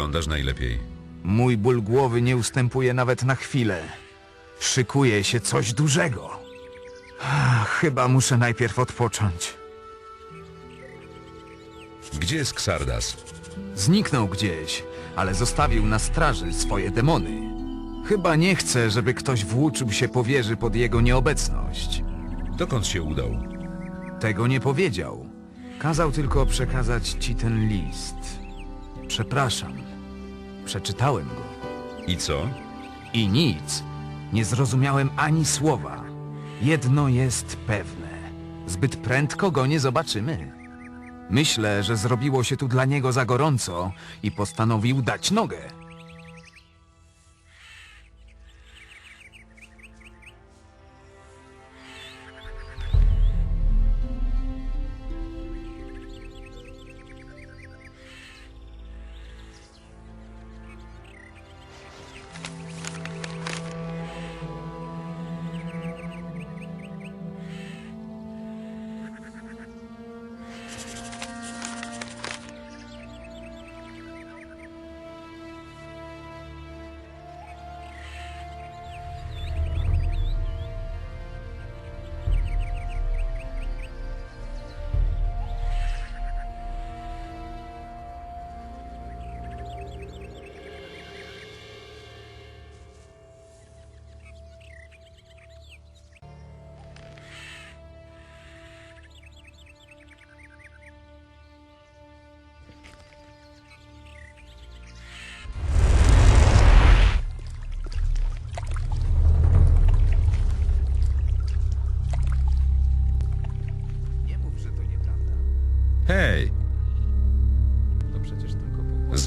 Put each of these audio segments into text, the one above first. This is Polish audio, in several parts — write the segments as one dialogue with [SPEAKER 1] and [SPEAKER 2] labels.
[SPEAKER 1] Wyglądasz najlepiej.
[SPEAKER 2] Mój ból głowy nie ustępuje nawet na chwilę. Szykuje się coś dużego. Ach, Chyba muszę najpierw odpocząć.
[SPEAKER 1] Gdzie jest Xardas?
[SPEAKER 2] Zniknął gdzieś, ale zostawił na straży swoje demony. Chyba nie chce, żeby ktoś włóczył się po wieży pod jego nieobecność.
[SPEAKER 1] Dokąd się udał?
[SPEAKER 2] Tego nie powiedział. Kazał tylko przekazać ci ten list. Przepraszam. Przeczytałem go.
[SPEAKER 1] I co?
[SPEAKER 2] I nic. Nie zrozumiałem ani słowa. Jedno jest pewne. Zbyt prędko go nie zobaczymy. Myślę, że zrobiło się tu dla niego za gorąco i postanowił dać nogę.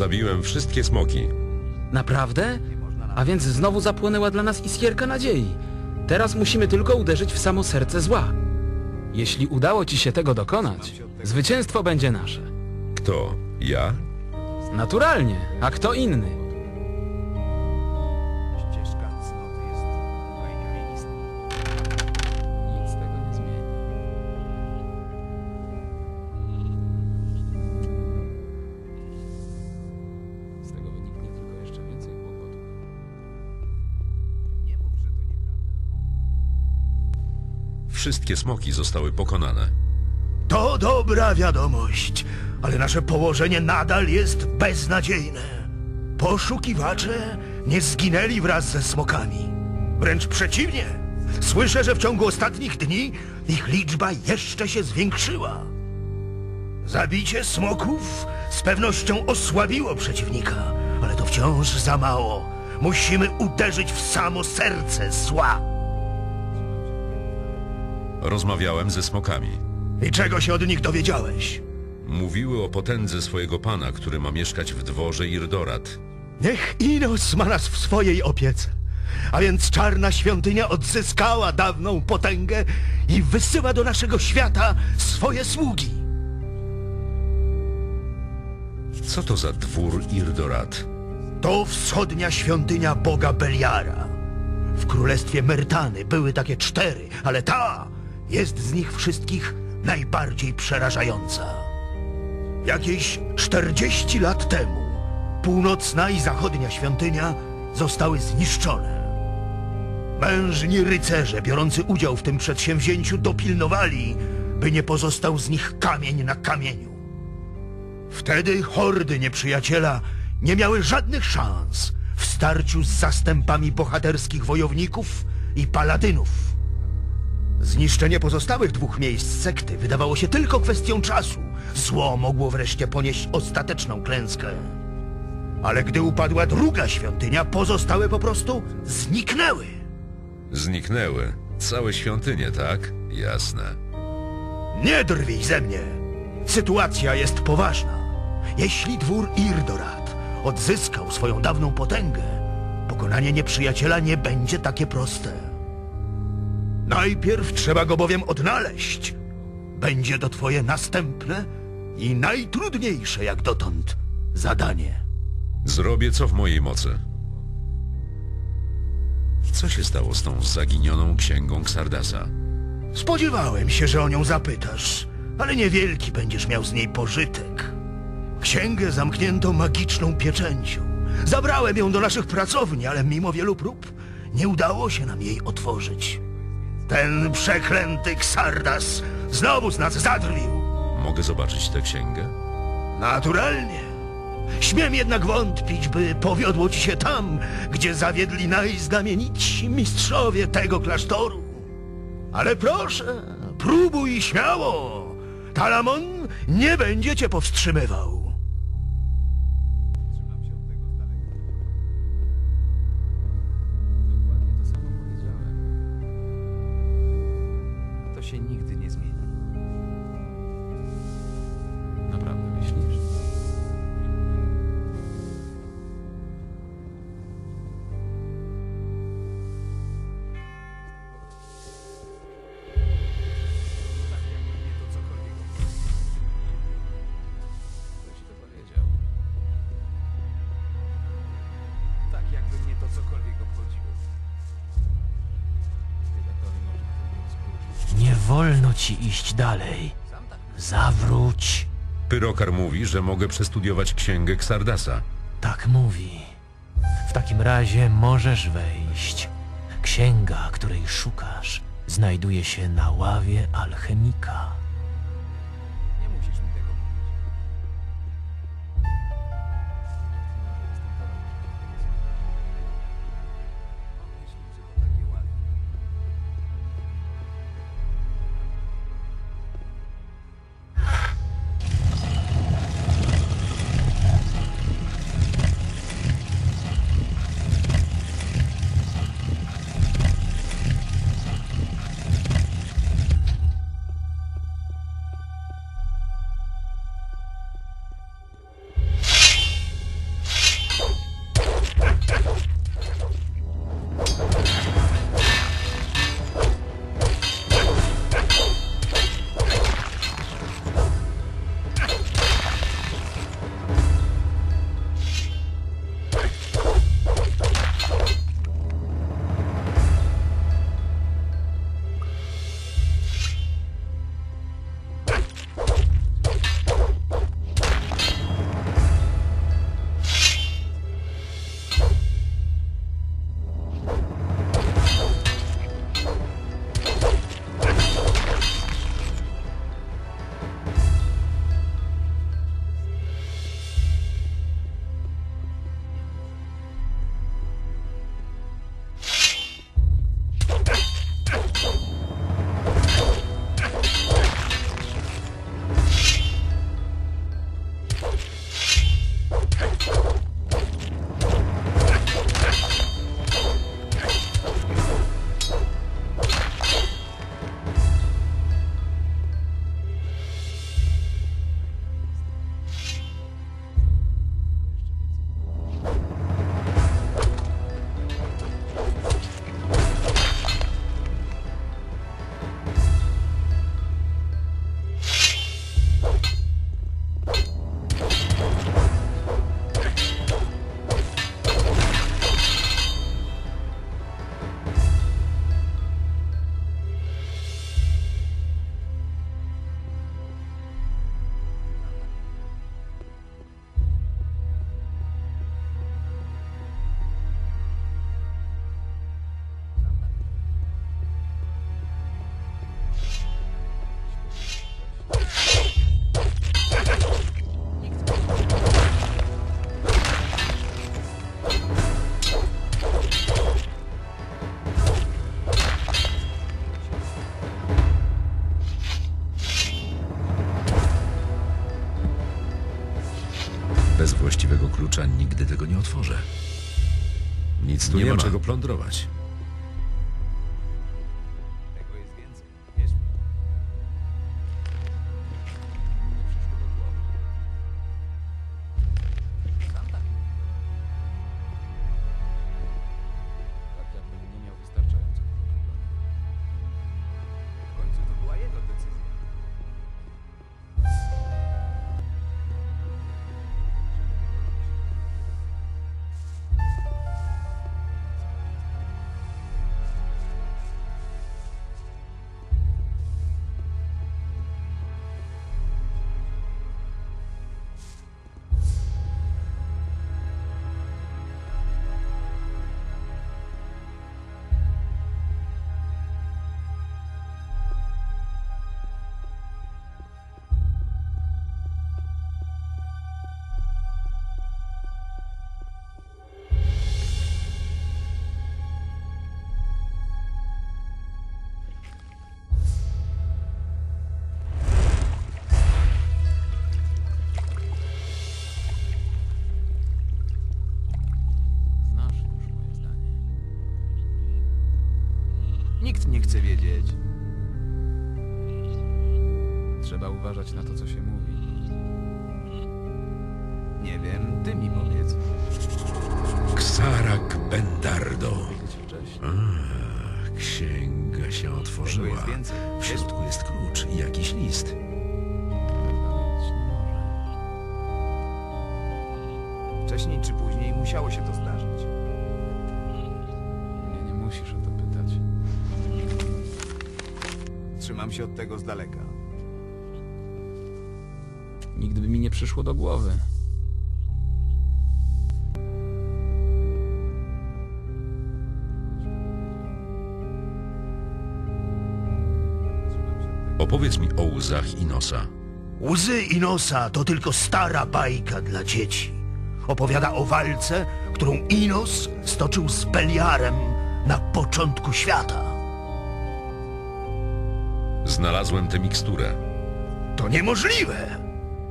[SPEAKER 1] Zabiłem wszystkie smoki.
[SPEAKER 3] Naprawdę? A więc znowu zapłonęła dla nas iskierka nadziei. Teraz musimy tylko uderzyć w samo serce zła. Jeśli udało ci się tego dokonać, zwycięstwo będzie nasze.
[SPEAKER 1] Kto? Ja?
[SPEAKER 3] Naturalnie, a kto inny?
[SPEAKER 1] Wszystkie smoki zostały pokonane.
[SPEAKER 4] To dobra wiadomość, ale nasze położenie nadal jest beznadziejne. Poszukiwacze nie zginęli wraz ze smokami. Wręcz przeciwnie. Słyszę, że w ciągu ostatnich dni ich liczba jeszcze się zwiększyła. Zabicie smoków z pewnością osłabiło przeciwnika, ale to wciąż za mało. Musimy uderzyć w samo serce zła.
[SPEAKER 1] Rozmawiałem ze smokami.
[SPEAKER 4] I czego się od nich dowiedziałeś?
[SPEAKER 1] Mówiły o potędze swojego pana, który ma mieszkać w dworze Irdorat.
[SPEAKER 4] Niech Inos ma nas w swojej opiece. A więc czarna świątynia odzyskała dawną potęgę i wysyła do naszego świata swoje sługi.
[SPEAKER 1] Co to za dwór Irdorat?
[SPEAKER 4] To wschodnia świątynia boga Beliara. W królestwie Mertany były takie cztery, ale ta jest z nich wszystkich najbardziej przerażająca. Jakieś 40 lat temu północna i zachodnia świątynia zostały zniszczone. Mężni rycerze biorący udział w tym przedsięwzięciu dopilnowali, by nie pozostał z nich kamień na kamieniu. Wtedy hordy nieprzyjaciela nie miały żadnych szans w starciu z zastępami bohaterskich wojowników i paladynów. Zniszczenie pozostałych dwóch miejsc sekty wydawało się tylko kwestią czasu. Zło mogło wreszcie ponieść ostateczną klęskę. Ale gdy upadła druga świątynia, pozostałe po prostu zniknęły.
[SPEAKER 1] Zniknęły. Całe świątynie, tak? Jasne.
[SPEAKER 4] Nie drwij ze mnie. Sytuacja jest poważna. Jeśli dwór Irdorat odzyskał swoją dawną potęgę, pokonanie nieprzyjaciela nie będzie takie proste. Najpierw trzeba go bowiem odnaleźć. Będzie to twoje następne i najtrudniejsze jak dotąd zadanie.
[SPEAKER 1] Zrobię co w mojej mocy. Co się stało z tą zaginioną księgą Xardasa?
[SPEAKER 4] Spodziewałem się, że o nią zapytasz, ale niewielki będziesz miał z niej pożytek. Księgę zamknięto magiczną pieczęcią. Zabrałem ją do naszych pracowni, ale mimo wielu prób nie udało się nam jej otworzyć. Ten przeklęty Xardas znowu z nas zadrwił.
[SPEAKER 1] Mogę zobaczyć tę księgę?
[SPEAKER 4] Naturalnie. Śmiem jednak wątpić, by powiodło ci się tam, gdzie zawiedli najznamienici mistrzowie tego klasztoru. Ale proszę, próbuj śmiało. Talamon nie będzie cię powstrzymywał.
[SPEAKER 5] Wolno ci iść dalej. Zawróć.
[SPEAKER 1] Pyrokar mówi, że mogę przestudiować księgę Xardasa.
[SPEAKER 5] Tak mówi. W takim razie możesz wejść. Księga, której szukasz, znajduje się na ławie alchemika.
[SPEAKER 1] Właściwego klucza nigdy tego nie otworzę. Nic tu nie, ma czego plądrować.
[SPEAKER 2] Nikt nie chce wiedzieć.
[SPEAKER 3] Trzeba uważać na to, co się mówi.
[SPEAKER 2] Nie wiem, ty mi powiedz.
[SPEAKER 1] Ksarak Bendardo.
[SPEAKER 3] Wcześniej.
[SPEAKER 1] Księga się otworzyła.
[SPEAKER 2] Tego jest więcej.
[SPEAKER 1] W środku jest klucz i jakiś list.
[SPEAKER 2] Wcześniej czy później musiało się to zdarzyć.
[SPEAKER 3] Nie, nie musisz o to
[SPEAKER 2] Trzymam się od tego z daleka.
[SPEAKER 3] Nigdy by mi nie przyszło do głowy.
[SPEAKER 1] Opowiedz mi o łzach Inosa.
[SPEAKER 4] Łzy Inosa to tylko stara bajka dla dzieci. Opowiada o walce, którą Inos stoczył z Beliarem na początku świata.
[SPEAKER 1] Znalazłem tę miksturę.
[SPEAKER 4] To niemożliwe!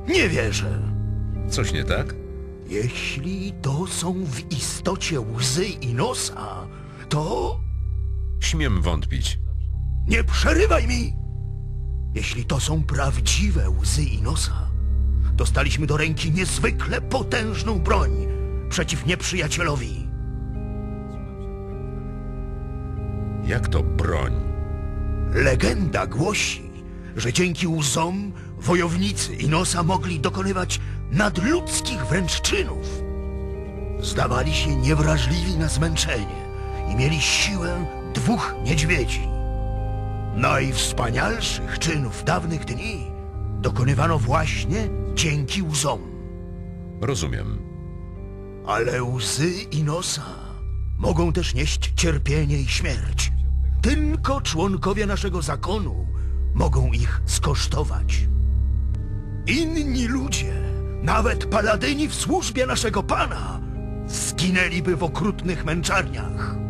[SPEAKER 4] Nie wierzę.
[SPEAKER 1] Coś nie tak?
[SPEAKER 4] Jeśli to są w istocie łzy Inosa, to
[SPEAKER 1] Śmiem wątpić.
[SPEAKER 4] nie przerywaj mi! Jeśli to są prawdziwe łzy Inosa, dostaliśmy do ręki niezwykle potężną broń przeciw nieprzyjacielowi.
[SPEAKER 1] Jak to broń?
[SPEAKER 4] Legenda głosi, że dzięki łzom wojownicy Inosa mogli dokonywać nadludzkich wręcz czynów. Zdawali się niewrażliwi na zmęczenie i mieli siłę dwóch niedźwiedzi. Najwspanialszych czynów dawnych dni dokonywano właśnie dzięki łzom.
[SPEAKER 1] Rozumiem.
[SPEAKER 4] Ale łzy Inosa mogą też nieść cierpienie i śmierć. Tylko członkowie naszego zakonu mogą ich skosztować. Inni ludzie, nawet paladyni w służbie naszego pana, zginęliby w okrutnych męczarniach.